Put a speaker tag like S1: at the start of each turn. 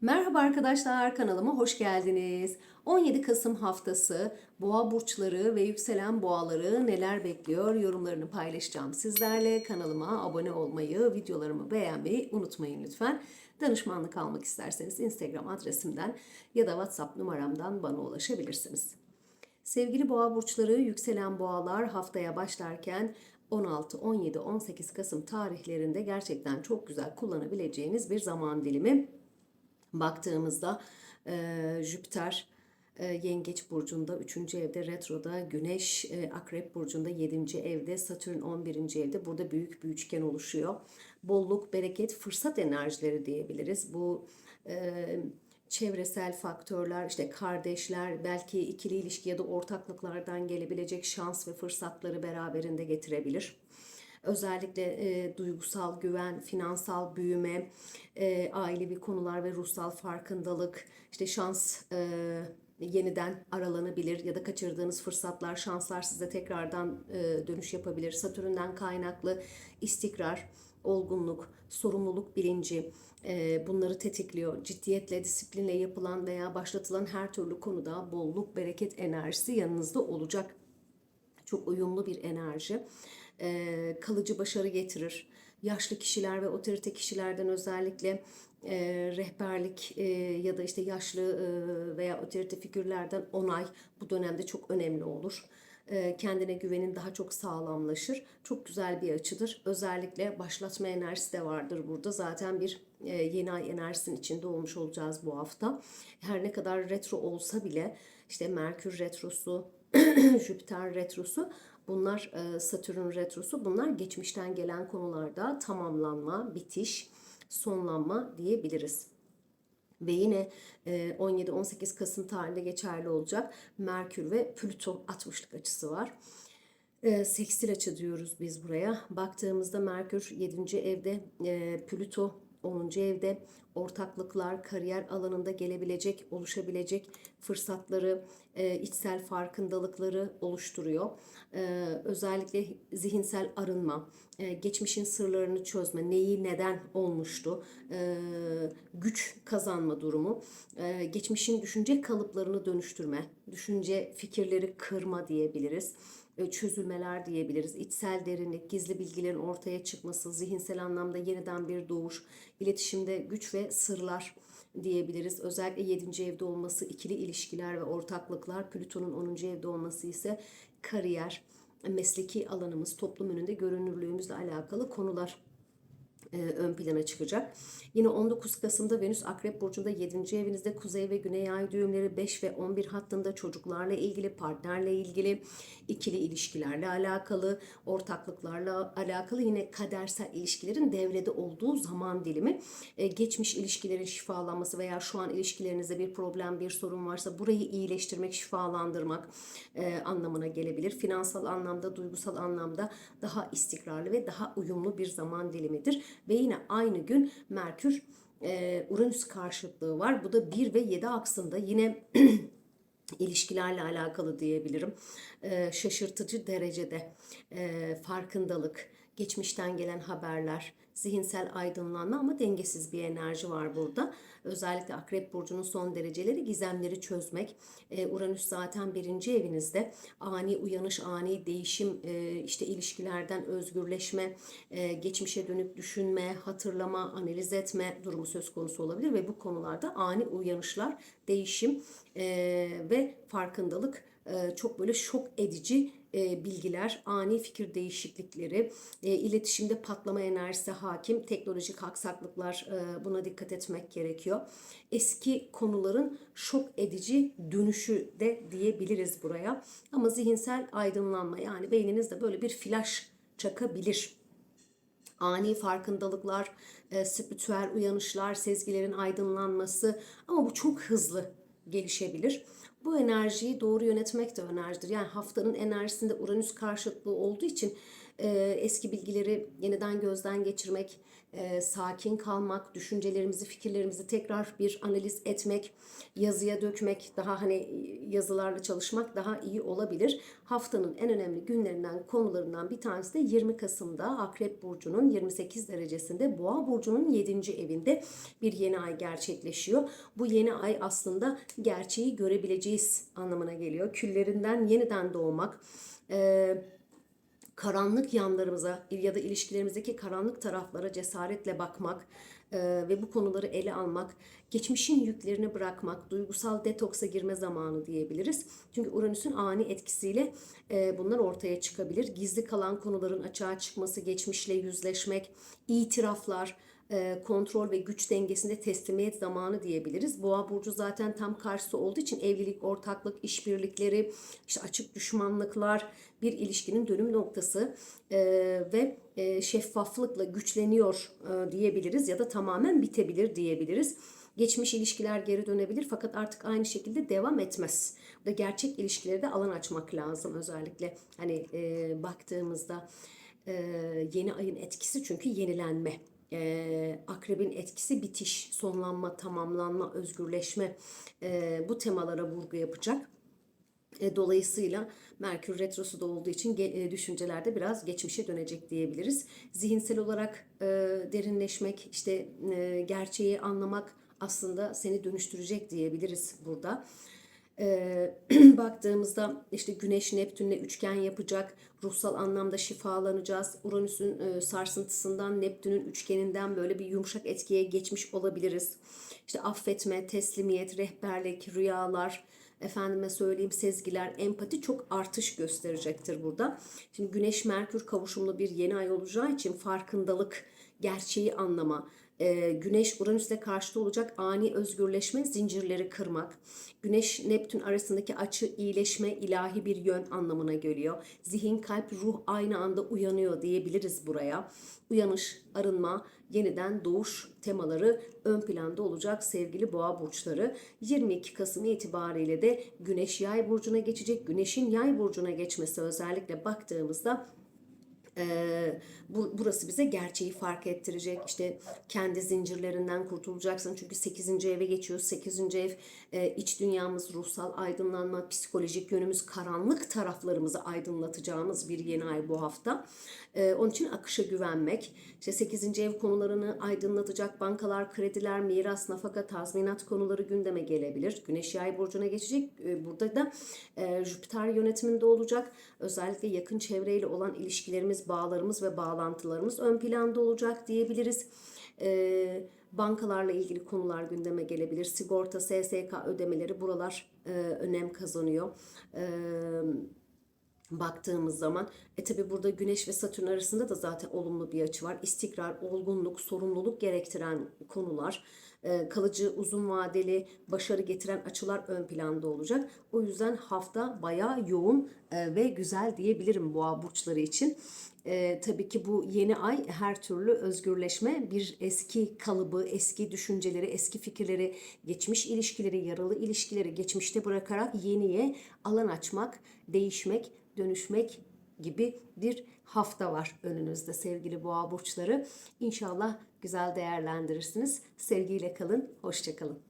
S1: Merhaba arkadaşlar kanalıma hoş geldiniz. 17 Kasım haftası boğa burçları ve yükselen boğaları neler bekliyor yorumlarını paylaşacağım sizlerle. Kanalıma abone olmayı, videolarımı beğenmeyi unutmayın lütfen. Danışmanlık almak isterseniz Instagram adresimden ya da WhatsApp numaramdan bana ulaşabilirsiniz. Sevgili boğa burçları, yükselen boğalar haftaya başlarken 16, 17, 18 Kasım tarihlerinde gerçekten çok güzel kullanabileceğiniz bir zaman dilimi baktığımızda e, Jüpiter e, Yengeç burcunda 3. evde retroda, Güneş e, Akrep burcunda 7. evde, Satürn 11. evde. Burada büyük bir üçgen oluşuyor. Bolluk, bereket, fırsat enerjileri diyebiliriz. Bu e, çevresel faktörler, işte kardeşler, belki ikili ilişki ya da ortaklıklardan gelebilecek şans ve fırsatları beraberinde getirebilir. Özellikle e, duygusal güven, finansal büyüme, e, ailevi konular ve ruhsal farkındalık, işte şans e, yeniden aralanabilir ya da kaçırdığınız fırsatlar, şanslar size tekrardan e, dönüş yapabilir. Satürn'den kaynaklı istikrar, olgunluk, sorumluluk bilinci e, bunları tetikliyor. Ciddiyetle, disiplinle yapılan veya başlatılan her türlü konuda bolluk, bereket enerjisi yanınızda olacak. Çok uyumlu bir enerji e, kalıcı başarı getirir. Yaşlı kişiler ve otorite kişilerden özellikle e, rehberlik e, ya da işte yaşlı e, veya otorite figürlerden onay bu dönemde çok önemli olur. Kendine güvenin daha çok sağlamlaşır. Çok güzel bir açıdır. Özellikle başlatma enerjisi de vardır burada. Zaten bir yeni ay enerjisinin içinde olmuş olacağız bu hafta. Her ne kadar retro olsa bile işte Merkür retrosu, Jüpiter retrosu Bunlar e, Satürn retrosu. Bunlar geçmişten gelen konularda tamamlanma, bitiş, sonlanma diyebiliriz. Ve yine 17-18 e, Kasım tarihinde geçerli olacak Merkür ve Plüto 60'lık açısı var. E, sekstil açı diyoruz biz buraya. Baktığımızda Merkür 7. evde, Plüto 10. evde ortaklıklar, kariyer alanında gelebilecek, oluşabilecek fırsatları, e, içsel farkındalıkları oluşturuyor. E, özellikle zihinsel arınma, e, geçmişin sırlarını çözme, neyi neden olmuştu, güç kazanma durumu, geçmişin düşünce kalıplarını dönüştürme, düşünce fikirleri kırma diyebiliriz çözülmeler diyebiliriz. İçsel derinlik, gizli bilgilerin ortaya çıkması, zihinsel anlamda yeniden bir doğuş, iletişimde güç ve sırlar diyebiliriz. Özellikle 7. evde olması ikili ilişkiler ve ortaklıklar, Plüton'un 10. evde olması ise kariyer, mesleki alanımız, toplum önünde görünürlüğümüzle alakalı konular e, ön plana çıkacak. Yine 19 Kasım'da Venüs Akrep Burcu'nda 7. evinizde Kuzey ve Güney Ay düğümleri 5 ve 11 hattında çocuklarla ilgili, partnerle ilgili, ikili ilişkilerle alakalı, ortaklıklarla alakalı yine kadersel ilişkilerin devrede olduğu zaman dilimi. E, geçmiş ilişkilerin şifalanması veya şu an ilişkilerinizde bir problem, bir sorun varsa burayı iyileştirmek, şifalandırmak e, anlamına gelebilir. Finansal anlamda, duygusal anlamda daha istikrarlı ve daha uyumlu bir zaman dilimidir ve yine aynı gün Merkür e, Uranüs karşıtlığı var. Bu da 1 ve 7 aksında yine ilişkilerle alakalı diyebilirim. E, şaşırtıcı derecede e, farkındalık, geçmişten gelen haberler, zihinsel aydınlanma ama dengesiz bir enerji var burada. Özellikle Akrep Burcu'nun son dereceleri gizemleri çözmek. Ee, Uranüs zaten birinci evinizde. Ani uyanış, ani değişim, e, işte ilişkilerden özgürleşme, e, geçmişe dönük düşünme, hatırlama, analiz etme durumu söz konusu olabilir ve bu konularda ani uyanışlar, değişim e, ve farkındalık çok böyle şok edici e, bilgiler, ani fikir değişiklikleri, e, iletişimde patlama enerjisi hakim, teknolojik aksaklıklar e, buna dikkat etmek gerekiyor. Eski konuların şok edici dönüşü de diyebiliriz buraya. Ama zihinsel aydınlanma yani beyninizde böyle bir flash çakabilir ani farkındalıklar, e, spiritüel uyanışlar, sezgilerin aydınlanması ama bu çok hızlı gelişebilir. Bu enerjiyi doğru yönetmek de önerjidir. Yani haftanın enerjisinde Uranüs karşıtlığı olduğu için e, eski bilgileri yeniden gözden geçirmek, e, sakin kalmak, düşüncelerimizi, fikirlerimizi tekrar bir analiz etmek, yazıya dökmek, daha hani yazılarla çalışmak daha iyi olabilir. Haftanın en önemli günlerinden, konularından bir tanesi de 20 Kasım'da Akrep Burcu'nun 28 derecesinde Boğa Burcu'nun 7. evinde bir yeni ay gerçekleşiyor. Bu yeni ay aslında gerçeği görebileceğiz anlamına geliyor. Küllerinden yeniden doğmak, eee karanlık yanlarımıza ya da ilişkilerimizdeki karanlık taraflara cesaretle bakmak e, ve bu konuları ele almak, geçmişin yüklerini bırakmak, duygusal detoksa girme zamanı diyebiliriz. Çünkü Uranüs'ün ani etkisiyle e, bunlar ortaya çıkabilir. Gizli kalan konuların açığa çıkması, geçmişle yüzleşmek, itiraflar, kontrol ve güç dengesinde teslimiyet zamanı diyebiliriz. Boğa burcu zaten tam karşısı olduğu için evlilik, ortaklık, işbirlikleri, işte açık düşmanlıklar bir ilişkinin dönüm noktası ve şeffaflıkla güçleniyor diyebiliriz ya da tamamen bitebilir diyebiliriz. Geçmiş ilişkiler geri dönebilir fakat artık aynı şekilde devam etmez. Ve gerçek ilişkilere de alan açmak lazım özellikle. Hani e, baktığımızda e, yeni ayın etkisi çünkü yenilenme e, akrebin etkisi bitiş, sonlanma, tamamlanma, özgürleşme e, bu temalara vurgu yapacak. E, dolayısıyla Merkür Retrosu da olduğu için e, düşüncelerde biraz geçmişe dönecek diyebiliriz. Zihinsel olarak e, derinleşmek, işte e, gerçeği anlamak aslında seni dönüştürecek diyebiliriz burada. Ee, baktığımızda işte Güneş Neptün'le üçgen yapacak. Ruhsal anlamda şifalanacağız. Uranüs'ün e, sarsıntısından, Neptün'ün üçgeninden böyle bir yumuşak etkiye geçmiş olabiliriz. İşte affetme, teslimiyet, rehberlik, rüyalar, efendime söyleyeyim sezgiler, empati çok artış gösterecektir burada. Şimdi Güneş Merkür kavuşumlu bir yeni ay olacağı için farkındalık, gerçeği anlama, e, Güneş Uranüs'le karşıtı olacak ani özgürleşme, zincirleri kırmak. Güneş Neptün arasındaki açı iyileşme, ilahi bir yön anlamına geliyor. Zihin, kalp, ruh aynı anda uyanıyor diyebiliriz buraya. Uyanış, arınma, yeniden doğuş temaları ön planda olacak sevgili boğa burçları. 22 Kasım itibariyle de Güneş Yay burcuna geçecek. Güneşin Yay burcuna geçmesi özellikle baktığımızda ee, bu, burası bize gerçeği fark ettirecek. İşte kendi zincirlerinden kurtulacaksın. Çünkü 8. eve geçiyoruz. 8. ev e, iç dünyamız, ruhsal aydınlanma, psikolojik yönümüz, karanlık taraflarımızı aydınlatacağımız bir yeni ay bu hafta. E, onun için akışa güvenmek. İşte 8. ev konularını aydınlatacak bankalar, krediler, miras, nafaka, tazminat konuları gündeme gelebilir. Güneş yay burcuna geçecek. E, burada da e, Jüpiter yönetiminde olacak. Özellikle yakın çevreyle olan ilişkilerimiz, bağlarımız ve bağlantılarımız ön planda olacak diyebiliriz. E, bankalarla ilgili konular gündeme gelebilir. Sigorta, SSK ödemeleri buralar e, önem kazanıyor. E, baktığımız zaman e tabi burada Güneş ve Satürn arasında da zaten olumlu bir açı var. İstikrar, olgunluk, sorumluluk gerektiren konular, e, kalıcı, uzun vadeli başarı getiren açılar ön planda olacak. O yüzden hafta bayağı yoğun e, ve güzel diyebilirim boğa burçları için. E, tabii ki bu yeni ay her türlü özgürleşme, bir eski kalıbı, eski düşünceleri, eski fikirleri, geçmiş ilişkileri, yaralı ilişkileri geçmişte bırakarak yeniye alan açmak, değişmek, dönüşmek gibi bir hafta var önünüzde sevgili boğa burçları. İnşallah güzel değerlendirirsiniz. Sevgiyle kalın, hoşçakalın.